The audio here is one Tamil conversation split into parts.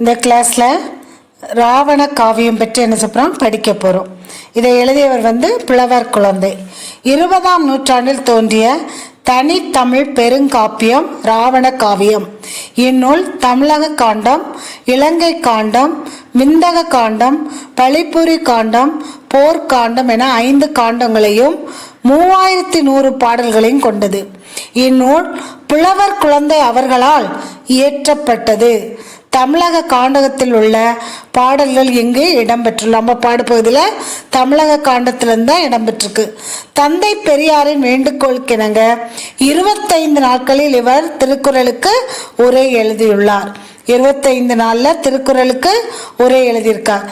இந்த கிளாஸில் ராவண காவியம் பற்றி என்ன சொல்கிறோம் படிக்க போகிறோம் இதை எழுதியவர் வந்து புலவர் குழந்தை. இருபதாம் நூற்றாண்டில் தோன்றிய தனித்தமிழ் பெருங்காப்பியம் ராவண காவியம். இந்நூல் தமிழக காண்டம் இலங்கை காண்டம் விந்தக காண்டம் பழிப்புரி காண்டம் போர்க்காண்டம் என ஐந்து காண்டங்களையும் மூவாயிரத்தி நூறு பாடல்களையும் கொண்டது. இந்நூல் புலவர் குழந்தை அவர்களால் இயற்றப்பட்டது. தமிழக காண்டகத்தில் உள்ள பாடல்கள் இங்கு இடம்பெற்றுள்ள நம்ம பாடுபகுதியில் தமிழக காண்டத்திலிருந்து தான் இடம்பெற்றிருக்கு. தந்தை பெரியாரின் வேண்டுகோளுக்கிணங்க இருபத்தைந்து நாட்களில் இவர் திருக்குறளுக்கு உரை எழுதியுள்ளார். இருபத்தைந்து நாளில் திருக்குறளுக்கு உரை எழுதியிருக்கார்.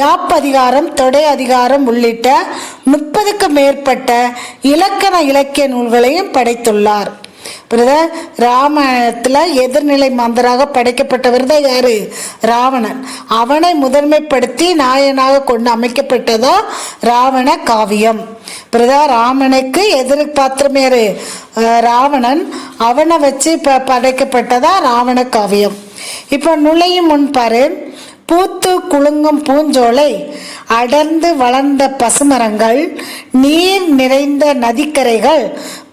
யாப் அதிகாரம் தொடை அதிகாரம் உள்ளிட்ட முப்பதுக்கு மேற்பட்ட இலக்கண இலக்கிய நூல்களையும் படைத்துள்ளார். புரியுதா ராமாயணத்தில் எதிர்நிலை மாந்தராக படைக்கப்பட்டவர் தான் யாரு? ராவணன். அவனை முதன்மைப்படுத்தி நாயனாக கொண்டு அமைக்கப்பட்டதா ராவண காவியம். புரியுதா ராமனுக்கு எதிர் யாரு? அஹ் ராவணன். அவனை வச்சு ப படைக்கப்பட்டதா ராவண காவியம். இப்போ நுழையும் முன் பாரு. பூத்து குலுங்கும் பூஞ்சோலை அடர்ந்து வளர்ந்த பசுமரங்கள் நீர் நிறைந்த நதிக்கரைகள்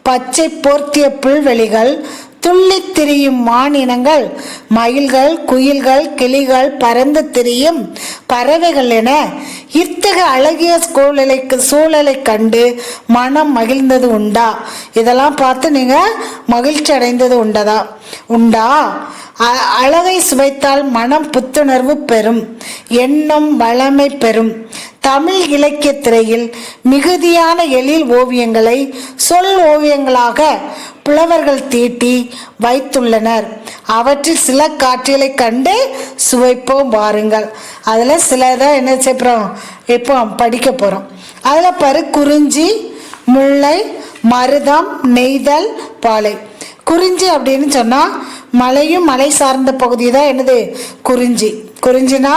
பச்சை போர்த்திய புல்வெளிகள் துள்ளித் திரியும் மானினங்கள் மயில்கள் குயில்கள் கிளிகள் பறந்து திரியும் பறவைகள் என இத்தகைய அழகிய சூழலைக்கு சூழலை கண்டு மனம் மகிழ்ந்தது உண்டா? இதெல்லாம் பார்த்து நீங்கள் மகிழ்ச்சி அடைந்தது உண்டதா? உண்டா? அ- அழகை சுவைத்தால் மனம் புத்துணர்வு பெறும் எண்ணம் வளமை பெறும். தமிழ் இலக்கிய திரையில் மிகுதியான எழில் ஓவியங்களை சொல் ஓவியங்களாக புலவர்கள் தீட்டி வைத்துள்ளனர். அவற்றில் சில காட்சிகளை கண்டு சுவைப்போம் வாருங்கள் அதில் சில தான் என்ன செய்கிறோம் இப்போ படிக்க போகிறோம் அதில் பாரு குறிஞ்சி முல்லை மருதம் நெய்தல் பாலை. குறிஞ்சி அப்படின்னு சொன்னால் மலையும் மலை சார்ந்த பகுதி தான் என்னது? குறிஞ்சி. குறிஞ்சினா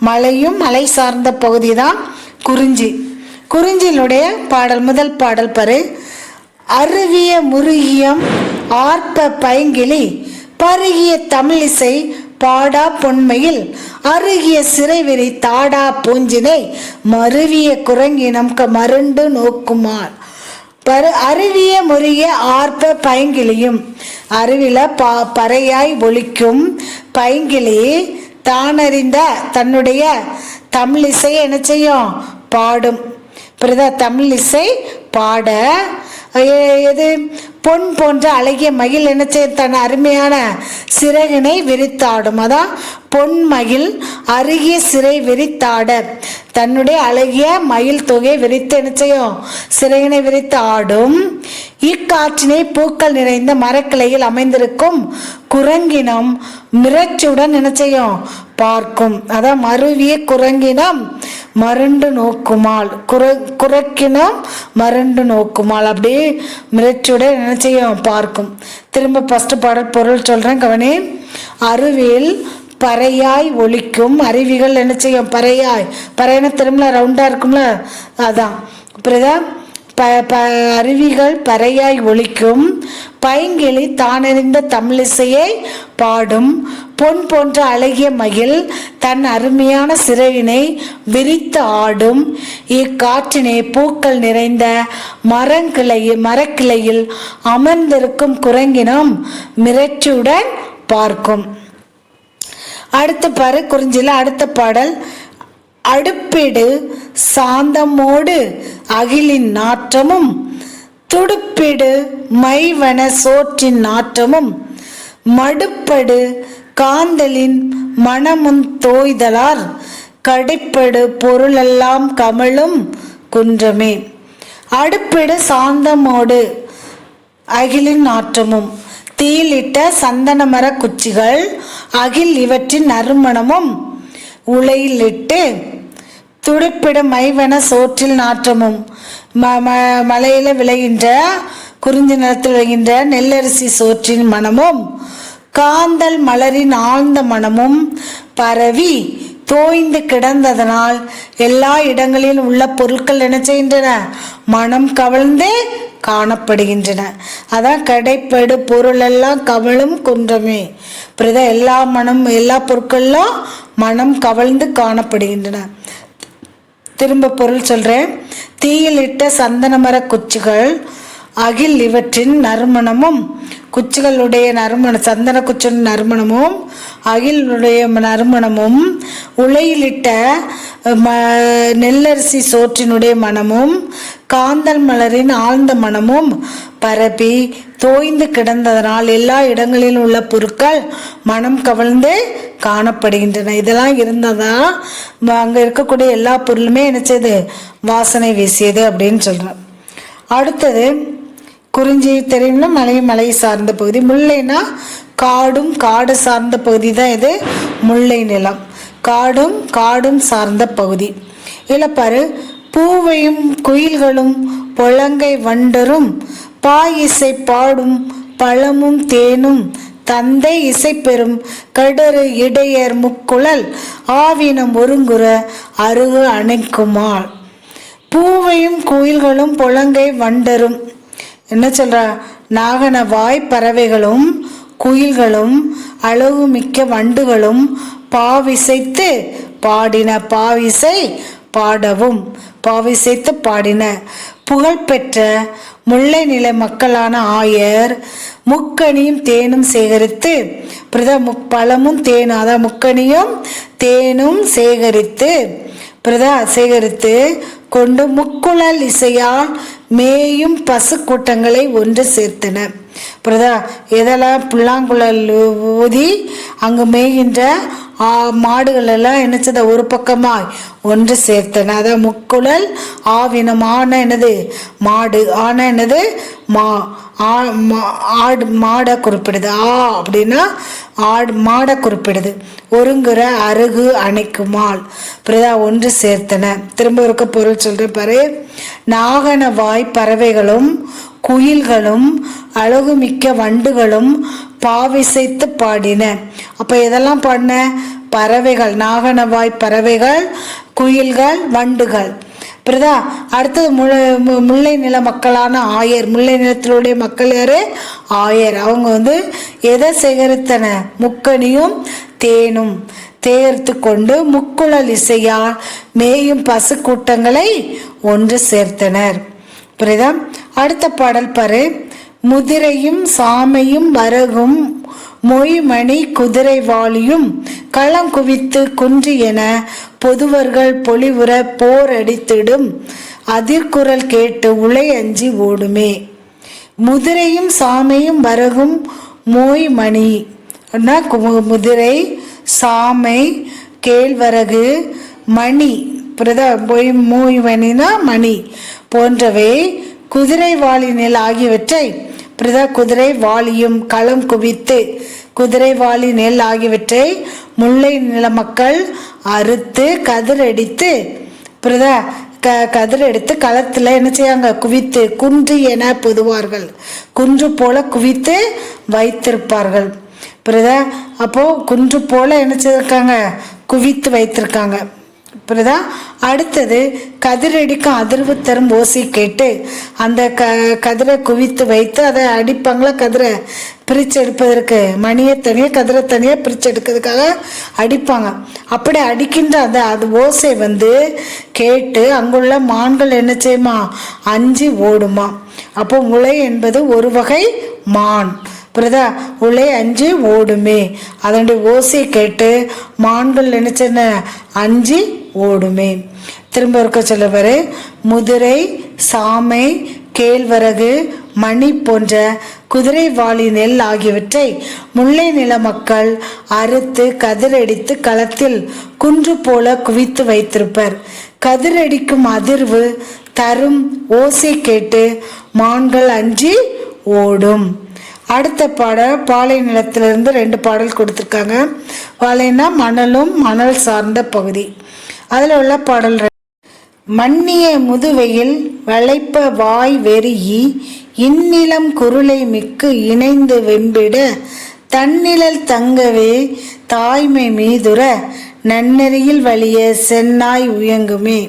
மலையும் மலை சார்ந்த பகுதி தான் குறிஞ்சி. குறிஞ்சியினுடைய பாடல் முதல் பாடல் பரு. அருவிய முருகியம் ஆர்ப்ப பைங்கிளி பருகிய தமிழிசை பாடா பொன்மையில் அருகிய சிறைவெறி தாடா பூஞ்சினை மருவிய குரங்கினம் க மருண்டு நோக்குமார். பரு அருவிய முறிய ஆர்ப்ப பைங்கிளியும் அருவில பா பறையாய் ஒலிக்கும் பைங்கிளி தானறிந்த தன்னுடைய தமிழிசை என்ன செய்யும்? பாடும். புரியுதா? தமிழ் இசை பாட எது? பொன் போன்ற அழகிய மயில் என்ன செய்ய தன் அருமையான சிறகினை விரித்தாடும். அதான் பொன் மயில் அருகிய சிறை விரித்தாட. தன்னுடைய அழகிய மயில் தொகை விரித்து நிச்சயம் செய்யும்? சிறையினை விரித்து ஆடும் இக்காற்றினை பூக்கள் நிறைந்த மரக்கிளையில் அமைந்திருக்கும் குரங்கினம் மிரட்சியுடன் நினைச்சையும் செய்யும்? பார்க்கும். அதான் மருவிய குரங்கினம் மருண்டு நோக்குமாள். குர குரக்கினம் மருண்டு நோக்குமாள். அப்படியே மிரட்சியுடன் செய்யும் பார்க்கும். திரும்ப ஃபஸ்ட்டு பாடல் பொருள் சொல்கிறேன் கவனே. அருவியில் பறையாய் ஒழிக்கும் அருவிகள் என்ன செய்யும்? பறையாய். பறையன திரும்ப ரவுண்டாக இருக்கும்ல? அதான். புரியுதா? ப ப அருவிகள் பறையாய் ஒழிக்கும் பைங்கிளி தானறிந்த தமிழிசையை பாடும். பொன் போன்ற அழகிய மயில் தன் அருமையான சிறையினை விரித்து ஆடும். இக்காற்றினை பூக்கள் நிறைந்த மரங்கிளையில் மரக்கிளையில் அமர்ந்திருக்கும் குரங்கினம் மிரட்சியுடன் பார்க்கும். அடுத்த பாரு குறிஞ்சில அடுத்த பாடல். அடுப்பிடு சாந்தமோடு அகிலின் நாற்றமும் துடுப்பிடு மைவன சோற்றின் நாற்றமும் மடுப்படு காந்தலின் மனமும் தோய்தலார் கடிப்படு பொருளெல்லாம் கமழும் குன்றமே. அடுப்பிடு சாந்தமோடு அகிலின் நாற்றமும் தீயிலிட்ட சந்தனமர குச்சிகள் அகில் இவற்றின் நறுமணமும் உலையிலிட்டு துடுப்பிட மைவன சோற்றில் நாற்றமும் ம ம மலையில் விளைகின்ற குறிஞ்சி நிலத்தில் விளைகின்ற நெல்லரிசி சோற்றின் மணமும் காந்தல் மலரின் ஆழ்ந்த மணமும் பரவி தோய்ந்து கிடந்ததனால் எல்லா இடங்களிலும் உள்ள பொருட்கள் என்ன செய்கின்றன? மனம் கவழ்ந்தே காணப்படுகின்றன. அதான் கடைப்படு பொருளெல்லாம் கவலும் குன்றமே. பிரதா எல்லா மனம் எல்லா பொருட்களும் மனம் கவழ்ந்து காணப்படுகின்றன. திரும்ப பொருள் சொல்கிறேன் தீயிலிட்ட சந்தனமர குச்சிகள் அகில் இவற்றின் நறுமணமும் குச்சிகளுடைய நறுமணம் சந்தன குச்சின் நறுமணமும் அகிலுடைய நறுமணமும் உலையிலிட்ட ம நெல்லரிசி சோற்றினுடைய மனமும் காந்தல் மலரின் ஆழ்ந்த மனமும் பரப்பி தோய்ந்து கிடந்ததனால் எல்லா இடங்களிலும் உள்ள பொருட்கள் மனம் கவழ்ந்து காணப்படுகின்றன. இதெல்லாம் இருந்ததான் அங்கே இருக்கக்கூடிய எல்லா பொருளுமே என்ன செய்யுது வாசனை வீசியது அப்படின்னு சொல்கிறேன் அடுத்தது குறிஞ்சி தெரியும்னா மலை மலை சார்ந்த பகுதி. முல்லைனா காடும் காடு சார்ந்த பகுதி தான் இது. முல்லை நிலம். காடும் காடும் சார்ந்த பகுதி. இதில் பூவையும் குயில்களும் புலங்கை வண்டரும் பாய் இசை பாடும் பழமும் தேனும் தந்தை இசைப்பெறும் கடறு இடையர் முக்குழல் ஆவினம் ஒருங்குற அருகு அணைக்குமாள். பூவையும் குயில்களும் புலங்கை வண்டரும் என்ன சொல்றா? நாகன வாய் பறவைகளும் குயில்களும் அழகு மிக்க வண்டுகளும் பாவிசைத்து பாடின பாவிசை பாடவும். பாவிசைத்து பாடின. புகழ்பெற்ற முல்லை நில மக்களான ஆயர் முக்கனியும் தேனும் சேகரித்து பிரத முக் பழமும் தேனும் அதான் முக்கனியும் தேனும் சேகரித்து பிரதா சேகரித்து கொண்டு முக்குழல் இசையால் மேயும் பசு கூட்டங்களை ஒன்று சேர்த்தன. பிரதா இதெல்லாம் புல்லாங்குழல் ஊதி அங்கு மேய்கின்ற ஆ, மாடுகள் என்னச்சத ஒரு பக்கமாய் ஒன்று சேர்த்தன. அதான் முக்குழல் ஆவினம் ஆன என்னது? மாடு ஆன என்னது? மா ஆ- மா- ஆடு மாடை குறிப்பிடுது. ஆ அப்படின்னா ஆடு மாடை குறிப்பிடுது. ஒருங்குற அருகு அணைக்குமாள் பிரதா ஒன்று சேர்த்தன. திரும்ப இருக்க பொருள் சொல்கிற பாரு. நாகன வாய் பறவைகளும் குயில்களும் அழகுமிக்க வண்டுகளும் பாவிசைத்து பாடின. அப்போ எதெல்லாம் பாடின? பறவைகள் நாகனவாய் பறவைகள் குயில்கள் வண்டுகள். பிரதா அடுத்தது முல்லை மு- முல்லை நில மக்களான ஆயர். முல்லை நிலத்திலுடைய மக்கள் யாரு? ஆயர். அவங்க வந்து எதை சேகரித்தன? முக்கனியும் தேனும். தேர்த்து கொண்டு முக்குழல் இசையால் மேயும் பசு கூட்டங்களை ஒன்று சேர்த்தனர். புரியுதா? அடுத்த பாடல் பாரு. முதிரையும் சாமையும் வரகும் மொய்மணி குதிரை வாளியும் களம் குவித்து குன்று என பொதுவர்கள் பொலிவுற போர் அடித்திடும் அதிர்குரல் கேட்டு உலை அஞ்சி ஓடுமே. முதிரையும் சாமையும் வரகும் மோய் மணி கு- முதிரை சாமை கேழ்வரகு மணி. பிரதா மொய் மொய்மணினா மணி. போன்றவை குதிரை வாளினில் நெல் ஆகியவற்றை பிரதா குதிரை வாளியும் களம் குவித்து குதிரை வாளி நெல் ஆகியவற்றை முல்லை நில மக்கள் அறுத்து கதிரடித்து பிரதா க கதிர் எடுத்து களத்தில் என்ன செய்யாங்க குவித்து குன்று என பொதுவார்கள். குன்று போல குவித்து வைத்திருப்பார்கள். புரியுதா அப்போது குன்று போல என்ன செய்திருக்காங்க? குவித்து வைத்திருக்காங்க. புரியுதா? அடுத்தது கதிரடிக்கும் அதிர்வு தரும் ஓசி கேட்டு அந்த க கதிரை குவித்து வைத்து அதை அடிப்பாங்களா கதிரை? பிரித்து எடுப்பதற்கு. மணியை தனியாக கதிரை தனியாக பிரித்து எடுக்கிறதுக்காக அடிப்பாங்க. அப்படி அடிக்கின்ற அந்த அது ஓசை வந்து கேட்டு அங்குள்ள மான்கள் என்ன செய்யுமா? அஞ்சு ஓடுமா. அப்போ முளை என்பது ஒரு வகை மான். புரியுதா? உலை அஞ்சு ஓடுமே. அதனுடைய ஓசை கேட்டு மான்கள் நினைச்சன அஞ்சு ஓடுமே. திரும்ப இருக்க சொல்லுவாரு முதிரை சாமை கேழ்வரகு மணி போன்ற குதிரை வாளி நெல் ஆகியவற்றை முல்லை நில மக்கள் அறுத்து கதிரடித்து களத்தில் குன்று போல குவித்து வைத்திருப்பர். கதிரடிக்கும் அதிர்வு தரும் ஓசை கேட்டு மான்கள் அஞ்சி ஓடும். அடுத்த பாடல் பாலை நிலத்திலிருந்து ரெண்டு பாடல் கொடுத்துருக்காங்க. பாலைன்னா மணலும் மணல் சார்ந்த பகுதி. அதில் உள்ள பாடல் ரெ- மன்னிய முதுவையில் வளைப்ப வாய் வெறியி இந்நிலம் குருளை மிக்கு இணைந்து வெம்பிட தன்னிழல் தங்கவே தாய்மை மீதுர நன்னெறியில் வலிய சென்னாய் உயங்குமே.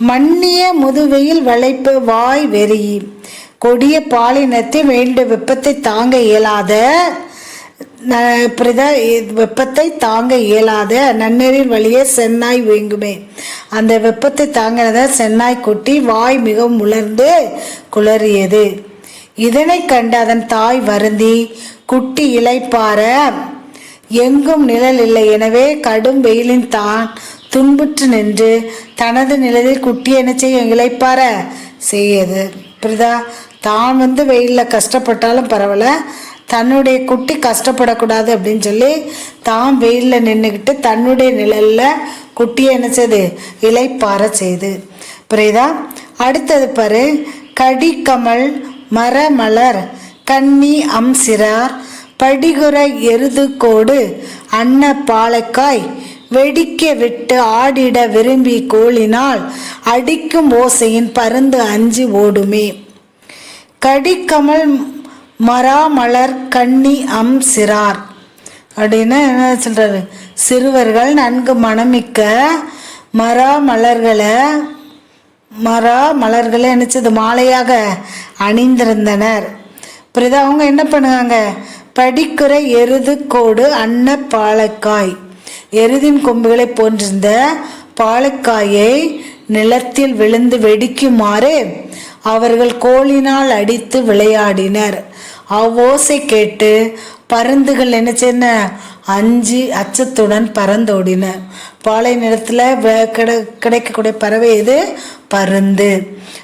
மன்னிய முதுவையில் வளைப்ப வாய் வெறியி கொடிய பாலினத்தை வேண்ட வெப்பத்தை தாங்க இயலாத பிரதா வெப்பத்தை தாங்க இயலாத நன்னீரின் வழியே சென்னாய் வீங்குமே. அந்த வெப்பத்தை தாங்கினத சென்னாய் கொட்டி வாய் மிகவும் உலர்ந்து குளறியது. இதனை கண்டு அதன் தாய் வருந்தி குட்டி இலைப்பார எங்கும் நிழல் இல்லை. எனவே கடும் வெயிலின் தான் துன்புற்று நின்று தனது நிழலில் குட்டி என்ன செய்யும்? இளைப்பார செய்யது. புரியுதா தான் வந்து வெயிலில் கஷ்டப்பட்டாலும் பரவாயில்ல. தன்னுடைய குட்டி கஷ்டப்படக்கூடாது அப்படின்னு சொல்லி தான் வெயிலில் நின்றுக்கிட்டு தன்னுடைய நிழலில் குட்டியை என்ன செய்யுது இலைப்பார செய்து. புரியுதா? அடுத்தது பாரு கடிக்கமல் மரமலர் கன்னி அம்சிரார் படிகுற எருது கோடு அன்ன பாலக்காய் வெடிக்க விட்டு ஆடிட விரும்பி கோழினால் அடிக்கும் ஓசையின் பருந்து அஞ்சு ஓடுமே. கடிக்கமல் மராமலர் கன்னி அம் சிறார். அப்படின்னு என்ன சொல்கிறாரு சிறுவர்கள் நன்கு மணமிக்க மரா மலர்களை மரா மலர்களை நினச்சது மாலையாக அணிந்திருந்தனர். பிறகு அவங்க என்ன பண்ணுவாங்க? படிக்கிற எருது கோடு அன்ன பாலக்காய். எருதின் கொம்புகளை போன்றிருந்த பாலக்காயை நிலத்தில் விழுந்து வெடிக்குமாறு அவர்கள் கோலினால் அடித்து விளையாடினர். அவ்வோசை கேட்டு பருந்துகள் என்ன செய்ன? அஞ்சு அச்சத்துடன் பறந்தோடின. பாலை நிலத்தில் கிடை கிடைக்கக்கூடிய பறவை இது பருந்து.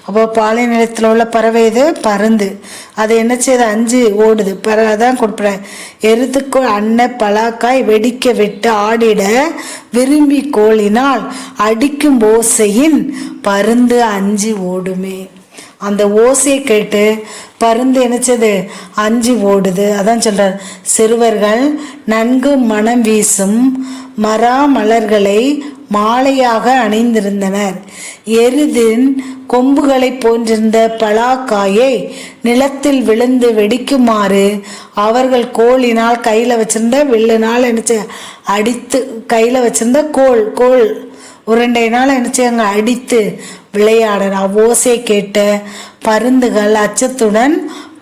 அப்போ பாலை நிலத்தில் உள்ள பறவை இது பருந்து. அது என்ன செய்யுது அஞ்சு ஓடுது. பறவை தான் கொடுப்பேன். எருதுக்கு அன்ன பலாக்காய் வெடிக்க விட்டு ஆடிட விரும்பி கோழினால் அடிக்கும் ஓசையின் பருந்து அஞ்சு ஓடுமே. அந்த ஓசையை கேட்டு பருந்து நினைச்சது அஞ்சு ஓடுது. அதான் சொல்கிறார் சிறுவர்கள் நன்கு மனம் வீசும் மரா மலர்களை மாலையாக அணிந்திருந்தனர். எருதின் கொம்புகளை போன்றிருந்த பலாக்காயை நிலத்தில் விழுந்து வெடிக்குமாறு அவர்கள் கோழினால் கையில் வச்சிருந்த வில்லுனால் என்னச்சு அடித்து கையில் வச்சிருந்த கோல் கோல் உருண்டையினால் என்ன செய்யாங்க? அடித்து விளையாடன ஓசை கேட்ட பருந்துகள் அச்சத்துடன்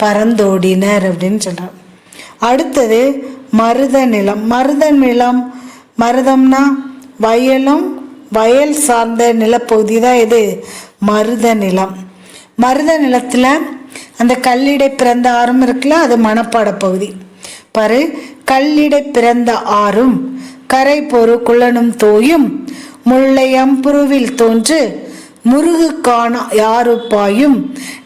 பறந்தோடினர் அப்படின்னு சொல்கிறார் அடுத்தது மருத நிலம். மருத நிலம் மருதம்னா வயலும் வயல் சார்ந்த நிலப்பகுதி தான் இது மருத நிலம். மருத நிலத்தில் அந்த கல்லிடை பிறந்த ஆறும் இருக்குல்ல அது மணப்பாட பகுதி. பாரு கல்லிடை பிறந்த ஆறும் கரை பொறு குள்ளனும் தோயும் முல்லை அம்புருவில் தோன்று முருகு காண யாரு பாயும்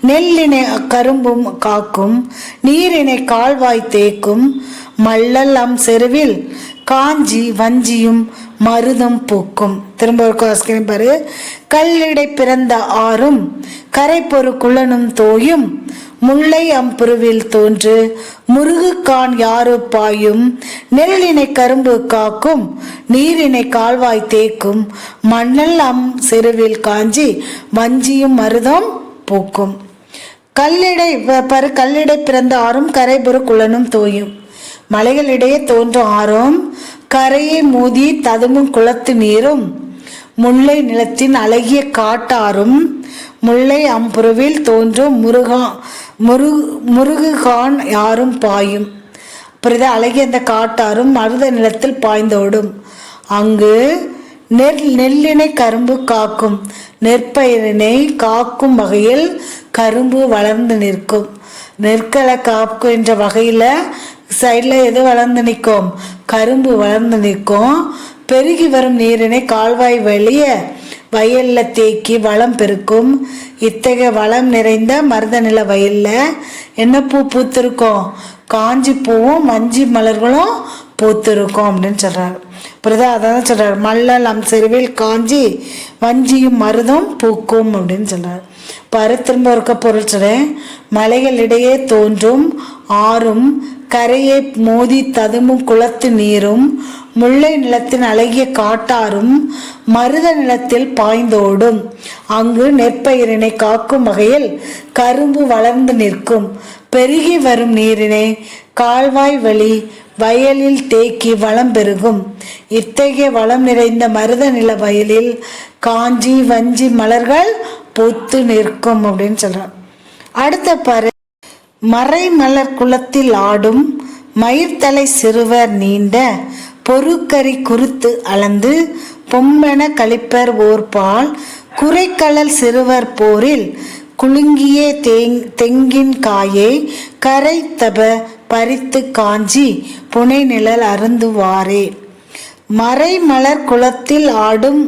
நெல்லினை கரும்பும் காக்கும் நீரினை கால்வாய் தேக்கும் மல்லல் அம் செருவில் காஞ்சி வஞ்சியும் மருதம் பூக்கும். திரும்ப ஒரு பாரு. கல்லிடை பிறந்த ஆறும் கரை பொறு குளனும் தோயும் முல்லை அம்புருவில் தோன்று முருகுக்கான் யாரு பாயும் நெல்லினை கரும்பு காக்கும் நீரினை கால்வாய் தேக்கும் மண்ணல் அம் செருவில் காஞ்சி வஞ்சியும் மருதம் பூக்கும். கல்லிடை பரு கல்லிடை பிறந்த ஆறும் கரைபுறு குளனும் தோயும். மலைகளிடையே தோன்றும் ஆறும் கரையை மோதி ததுமும் குளத்து நீரும் முல்லை நிலத்தின் அழகிய காட்டாரும் முல்லை அம்புருவில் தோன்றும் முருகா முரு முருகுகான் யாரும் பாயும். பிறகு அழகிய அந்த காட்டாரும் மருத நிலத்தில் பாய்ந்தோடும். அங்கு நெல் நெல்லினை கரும்பு காக்கும் நெற்பயிரினை காக்கும் வகையில் கரும்பு வளர்ந்து நிற்கும். நெற்களை காக்கும் என்ற வகையில் சைடில் எது வளர்ந்து நிற்கும்? கரும்பு வளர்ந்து நிற்கும். பெருகி வரும் நீரினை கால்வாய் வெளியே வயல்ல தேக்கி வளம் பெருக்கும். இத்தகைய வளம் நிறைந்த மருத நில வயல்ல என்ன பூ பூத்திருக்கும்? காஞ்சி பூவும் மஞ்சி மலர்களும் பூத்திருக்கும் அப்படின்னு சொல்றாரு. புரியுதா? அதான் சொல்றாரு. மல்லல் அம் செருவில் காஞ்சி வஞ்சியும் மருதும் பூக்கும் அப்படின்னு சொல்றாரு. பரு திரும்ப இருக்க பொருள் மலைகளிடையே தோன்றும் ஆறும் கரையை மோதி ததும்பும் குளத்து நீரும் முல்லை நிலத்தின் அழகிய காட்டாரும் மருத நிலத்தில் பாய்ந்தோடும். அங்கு நெற்பயிரினை காக்கும் வகையில் கரும்பு வளர்ந்து நிற்கும். பெருகி வரும் நீரினை கால்வாய் வழி வயலில் தேக்கி வளம் பெருகும். இத்தகைய வளம் நிறைந்த மருத நில வயலில் காஞ்சி வஞ்சி மலர்கள் பூத்து நிற்கும் அப்படின்னு சொல்றான் அடுத்த பாரு. மறைமலர் குளத்தில் ஆடும் மயிர்தலை சிறுவர் நீண்ட பொறுக்கறி குருத்து அளந்து பொம்மென கழிப்பர் ஓர்பால் குறைக்கடல் சிறுவர் போரில் குலுங்கிய தேங் தெங்கின் காயை கரை தப பறித்து காஞ்சி புனை நிழல் அருந்துவாரே. மறைமலர் குளத்தில் ஆடும்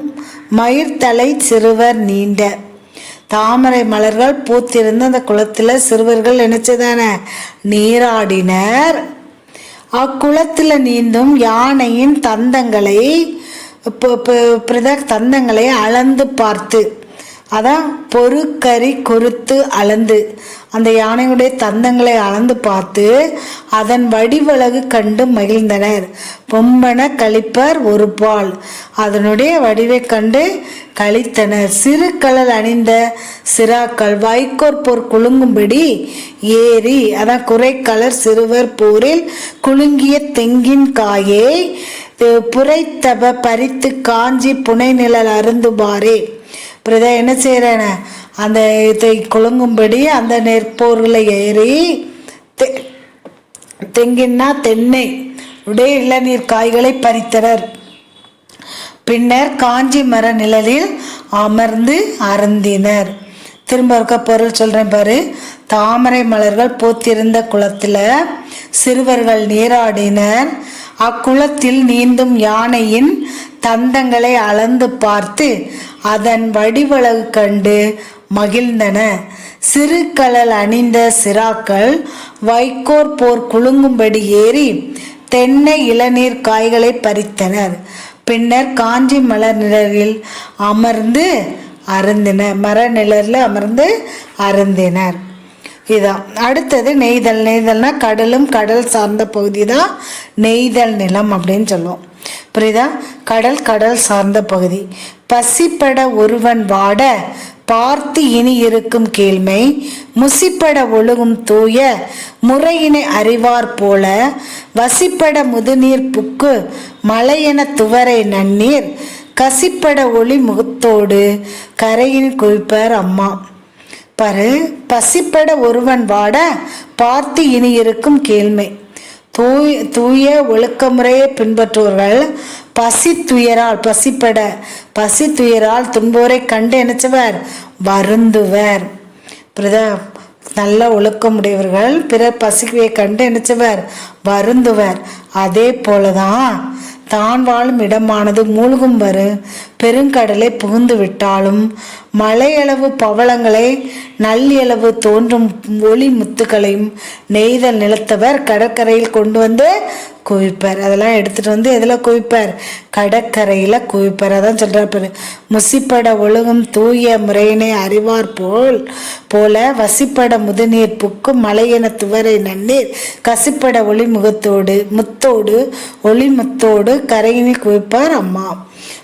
மயிர்தலை சிறுவர் நீண்ட. தாமரை மலர்கள் பூத்திருந்த அந்த குளத்தில் சிறுவர்கள் நினைச்சதான? நீராடினர். அக்குளத்தில் நீந்தும் யானையின் தந்தங்களை பிரத தந்தங்களை அளந்து பார்த்து அதான் பொறுக்கறி கொறுத்து அளந்து அந்த யானையுடைய தந்தங்களை அளந்து பார்த்து அதன் வடிவழகு கண்டு மகிழ்ந்தனர். பொம்பன கழிப்பர் ஒரு பால். அதனுடைய வடிவை கண்டு கழித்தனர். சிறு கலல் அணிந்த சிராக்கள் வைக்கோர் போர் குலுங்கும்படி ஏறி அதான் குறைக்கலர் சிறுவர் போரில் குலுங்கிய தெங்கின் காயை புரைத்தப பறித்து காஞ்சி புனை நிழல் அருந்துபாரே. பிரதா என்ன செய்கிறேன் அந்த இதை குலுங்கும்படி அந்த நெற்போர்களை ஏறி தெ- தெங்கின்னா தென்னை உடைய இளநீர் காய்களை பறித்தனர். பின்னர் காஞ்சி மர நிழலில் அமர்ந்து அருந்தினர். திரும்ப இருக்க பொருள் சொல்கிறேன் பாரு. தாமரை மலர்கள் பூத்திருந்த குளத்தில் சிறுவர்கள் நீராடினர். அக்குளத்தில் நீந்தும் யானையின் தந்தங்களை அளந்து பார்த்து அதன் வடிவளவு கண்டு மகிழ்ந்தன. சிறு கலல் அணிந்த சிராக்கள் வைக்கோர் போர் குலுங்கும்படி ஏறி தென்னை இளநீர் காய்களை பறித்தனர். பின்னர் காஞ்சி மலர் நிழலில் அமர்ந்து அருந்தினர் மர நிழலில் அமர்ந்து அருந்தினர். இதான். அடுத்தது நெய்தல். நெய்தல்னா கடலும் கடல் சார்ந்த பகுதி தான் நெய்தல் நிலம் அப்படின்னு சொல்லுவோம். புரியுதா? கடல் கடல் சார்ந்த பகுதி. பசிப்பட ஒருவன் வாட பார்த்து இனி இருக்கும் கேள்மை முசிப்பட ஒழுகும் தூய முறையினை அறிவார் போல வசிப்பட முதுநீர் புக்கு மலையென துவரை நன்னீர் கசிப்பட ஒளி முகத்தோடு கரையில் குவிப்பர் அம்மா. பரு பசிப்பட ஒருவன் வாட பார்த்து இனி இருக்கும் கேள்மை. தூய் தூய ஒழுக்கமுறையை பின்பற்றுவர்கள் பசி துயரால் பசிப்பட பசி துயரால் துன்போரை கண்டு நினைச்சவர் வருந்துவர். பிரதா நல்ல ஒழுக்கமுடையவர்கள் பிறர் பசிக்குவை கண்டு நினைச்சவர் வருந்துவர். அதே போலதான் தான் வாழும் இடமானது மூழ்கும் வரு பெருங்கடலை புகுந்து விட்டாலும் மலையளவு பவளங்களை நல்லியளவு தோன்றும் ஒளி முத்துக்களையும் நெய்தல் நிலத்தவர் கடற்கரையில் கொண்டு வந்து குவிப்பார். அதெல்லாம் எடுத்துட்டு வந்து எதில் குவிப்பார்? கடற்கரையில் குவிப்பார். அதான் சொல்கிறார் முசிப்பட ஒழுகும் தூய முறையினை அறிவார் போல் போல வசிப்பட முதுநீர் புக்கும் மலையென துவரை நன்னீர். கசிப்பட ஒளி முகத்தோடு முத்தோடு ஒளி முத்தோடு கரையினை குவிப்பார் அம்மா.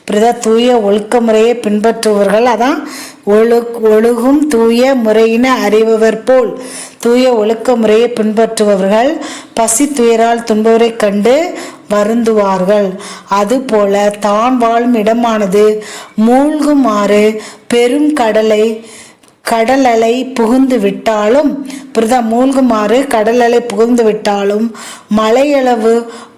பிரதா தூய ஒழுக்க முறையை பின்பற்றுபவர்கள் அதான் ஒழு ஒழுகும் தூய முறையின அறிபவர் போல். தூய ஒழுக்க முறையை பின்பற்றுபவர்கள் பசி துயரால் துன்பவரை கண்டு வருந்துவார்கள். அதுபோல தான் வாழும் இடமானது மூழ்குமாறு பெரும் கடலை கடல் அலை புகுந்து விட்டாலும் பிரதா மூழ்குமாறு கடல் அலை புகுந்து விட்டாலும் மலையளவு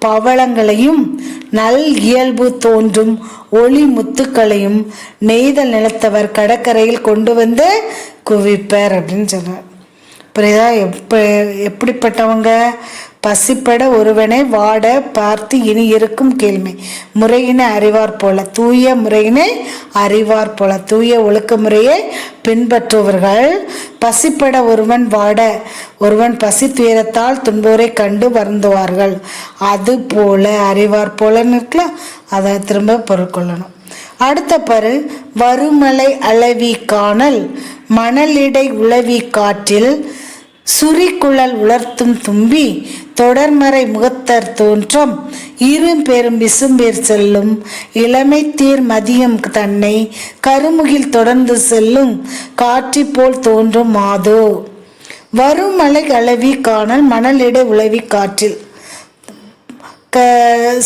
பவளங்களையும் நல் இயல்பு தோன்றும் ஒளி முத்துக்களையும் நெய்தல் நிலத்தவர் கடற்கரையில் கொண்டு வந்து குவிப்பர் அப்படின்னு சொன்னார். புரியுதா எப்ப எப்படிப்பட்டவங்க? பசிப்பட ஒருவனை வாட பார்த்து இனி இருக்கும் கேள்மை முறையினை அறிவார் போல தூய முறையினை அறிவார் போல தூய ஒழுக்க முறையை பின்பற்றுபவர்கள் பசிப்பட ஒருவன் வாட ஒருவன் பசி துயரத்தால் துன்போரை கண்டு வருந்துவார்கள். அது போல அறிவார் போலன்னு இருக்கலாம் அதை திரும்ப பொருட்கொள்ளணும் அடுத்த பரு வருமலை அளவி காணல் மணலிடை உளவி காற்றில் சுரிக்குழல் உலர்த்தும் தும்பி தொடர்மறை முகத்தர் தோன்றும். இரும் பெரும் விசும்பேர் செல்லும். இளமை தீர் மதியம் தன்னை கருமுகில் தொடர்ந்து செல்லும். காற்றி போல் தோன்றும் மாதோ. வருமலை அளவி காணல் மணலிட உளவி காற்றில். க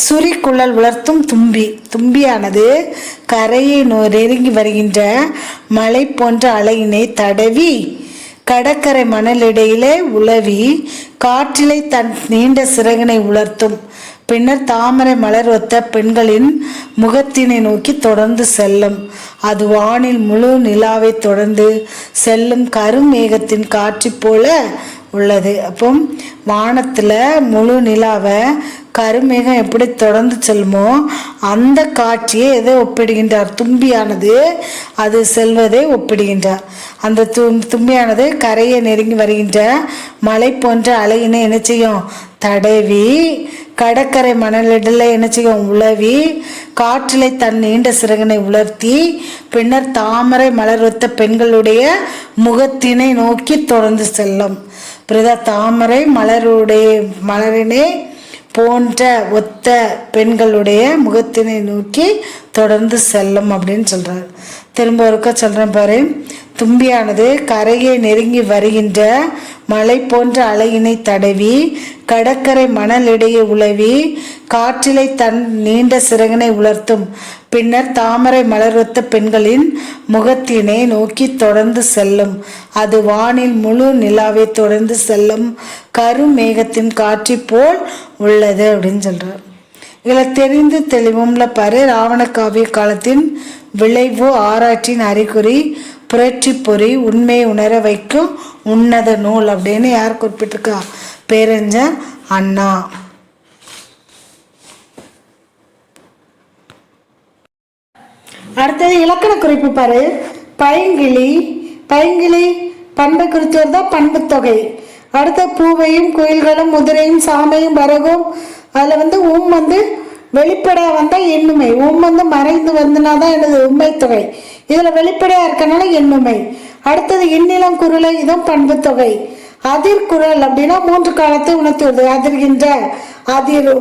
சுரிக்குழல் உலர்த்தும் தும்பி. தும்பியானது கரையை நெருங்கி வருகின்ற மலை போன்ற அலையினை தடவி கடற்கரை மணலிடையிலே உலவி காற்றிலே தன் நீண்ட சிறகினை உலர்த்தும். பின்னர் தாமரை மலர் ஒத்த பெண்களின் முகத்தினை நோக்கி தொடர்ந்து செல்லும். அது வானில் முழு நிலாவை தொடர்ந்து செல்லும் கருமேகத்தின் காற்றி போல உள்ளது. அப்போ வானத்தில் முழு நிலாவை கருமேகம் எப்படி தொடர்ந்து செல்லுமோ அந்த காட்சியை எதை ஒப்பிடுகின்றார்? தும்பியானது அது செல்வதை ஒப்பிடுகின்றார். அந்த து தும்பியானது கரையை நெருங்கி வருகின்ற மலை போன்ற அலையினை என்ன செய்யும்? தடவி கடற்கரை மணலிடல என்ன செய்யும்? உழவி காற்றிலை தன் நீண்ட சிறகனை உலர்த்தி பின்னர் தாமரை மலர் ஒத்த பெண்களுடைய முகத்தினை நோக்கி தொடர்ந்து செல்லும். பிரத தாமரை மலருடைய மலரினை போன்ற ஒத்த பெண்களுடைய முகத்தினை நோக்கி தொடர்ந்து செல்லும் அப்படின்னு சொல்கிறார் திரும்ப ஒருக்க சொல்றேன் பாரு. தும்பியானது கரையை நெருங்கி வருகின்ற மலை போன்ற அலையினை தடவி கடற்கரை மணலிடையே உலவி காற்றிலை தன் நீண்ட சிறகினை உலர்த்தும். பின்னர் தாமரை மலர்வத்த பெண்களின் முகத்தினை நோக்கி தொடர்ந்து செல்லும். அது வானில் முழு நிலாவை தொடர்ந்து செல்லும். கருமேகத்தின் காற்றி போல் உள்ளது அப்படின்னு சொல்றார். இதில் தெரிந்து தெளிவும்ல பாரு ராவண காவிய காலத்தின் விளைவு ஆராய்ச்சியின் அறிகுறி புரட்சி பொறி உண்மையை உணர வைக்கும் உன்னத நூல் அப்படின்னு யார் குறிப்பிட்டிருக்கா? பேரஞ்சர் அண்ணா. அடுத்தது இலக்கண குறிப்பு பாரு. பைங்கிளி பைங்கிளி பண்பை குறித்து தான் பண்பு தொகை. அடுத்த பூவையும் குயில்களும் முதிரையும் சாமையும் வரகும் அதில் வந்து உம் வந்து வெளிப்படையாக வந்தால் எண்ணுமை. உம் வந்து மறைந்து வந்துனா தான் எனது உண்மை தொகை. இதில் வெளிப்படையாக இருக்கனால எண்ணுமை அடுத்தது இந்நிலம் குரலை இதுவும் பண்பு தொகை. அதிர்குரல் அப்படின்னா மூன்று காலத்தை உணர்த்தி அதிர்கின்ற அதிரு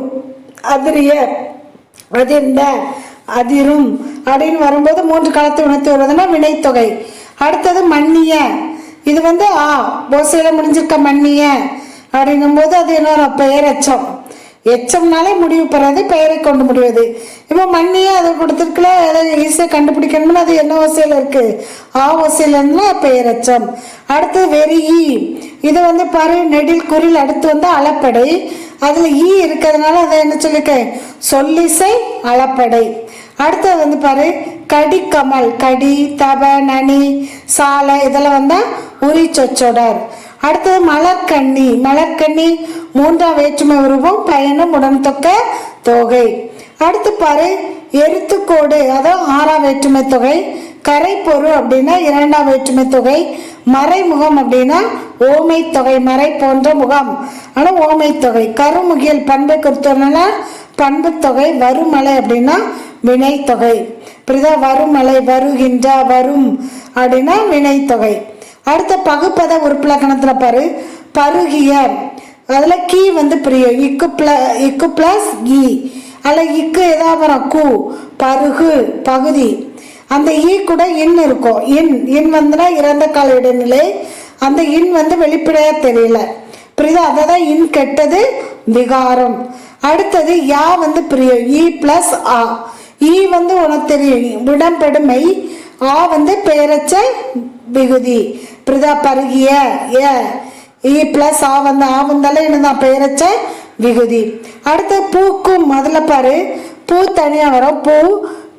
அதிரிய அதிர்ந்த அதிரும் அப்படின்னு வரும்போது மூன்று காலத்தை உணர்த்தி வருவதுன்னா வினைத்தொகை. அடுத்தது மன்னிய. இது வந்து ஆ ஓசையில் முடிஞ்சிருக்க மன்னிய அப்படின்னும் போது அது இன்னொரு பெயர் எச்சம். எச்சம்னாலே முடிவு பெறாது பெயரை கொண்டு முடிவது. இப்போ மண்ணியே அதை கொடுத்து அதை கண்டுபிடிக்கணும்னா கண்டுபிடிக்கணும்னு அது என்ன ஓசையில் இருக்கு? ஆ ஓசையில் பெயரச்சம் அடுத்து வெறி ஈ. இது வந்து பாரு நெடில் குரில் அடுத்து வந்து அளப்படை. அதில் ஈ இருக்கிறதுனால அதை என்ன சொல்லியிருக்கேன் சொல்லிசை அளப்படை. அடுத்தது வந்து பாரு கடி கமல் கடி தப நனி சாலை இதெல்லாம் வந்தா உரி சொச்சொடர் அடுத்தது மலர்கண்ணி மலர்கண்ணி மூன்றாம் வேற்றுமை உருவம் பயணம் உடன் தொக்க தொகை. அடுத்து பாரு எருத்துக்கோடு அதான் ஆறாம் வேற்றுமை தொகை கரைப்பொரு அப்படின்னா இரண்டாம் வேற்றுமை தொகை மறைமுகம் அப்படின்னா ஓமை தொகை மறை போன்ற முகம். ஆனால் ஓமை தொகை கருமுகியல் பண்பை கொடுத்தோம்னா பண்பு தொகை வருமலை அப்படின்னா வினை தொகை. புரியுதா? வருமலை வருகின்ற வரும் அப்படின்னா வினை தொகை. அடுத்த பகுப்பத உறுப்பிலக்கணத்தில் பாரு பருகிய. அதில் கீ வந்து பிரியம். இக்கு பிள இக்கு பிளஸ் இ அல்ல இக்கு எதா கூ பருகு பகுதி. அந்த ஈ கூட இன் இருக்கும் இன் இன் வந்துன்னா இறந்த கால இடைநிலை. அந்த இன் வந்து வெளிப்படையாக தெரியல. புரியுதா? அதை தான் இன் கெட்டது விகாரம். அடுத்தது யா வந்து பிரியம். இ ப்ளஸ் ஆ. ஈ வந்து உனக்கு தெரியும். விடம்பெடுமை ஆ வந்து பெயரச்ச விகுதி. பிரிதா பருகிய ஏ இ பிளஸ் ஆ வந்து ஆ வந்தாலே என்னதான்? பேரச்ச விகுதி. அடுத்து பூக்கும் முதல்ல பாரு. பூ தனியாக வரும். பூ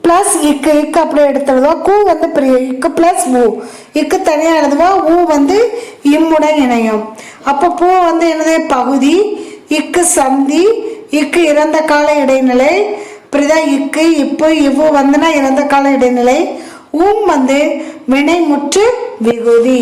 ப்ளஸ் இக்கு இக்கு அப்படியே எடுத்துடுவோம் கூ வந்து பெரிய இக்கு ப்ளஸ் ஊ இக்கு தனியாக எழுதுவோம் ஊ வந்து இம்முடன் இணையும். அப்போ பூ வந்து என்னது? பகுதி. இக்கு சந்தி. இக்கு இறந்த கால இடைநிலை. இப்படிதா இக்கு இப்போ இவ்வு வந்துன்னா இறந்த கால இடைநிலை. ஊம் வந்து வினைமுற்று விகுதி.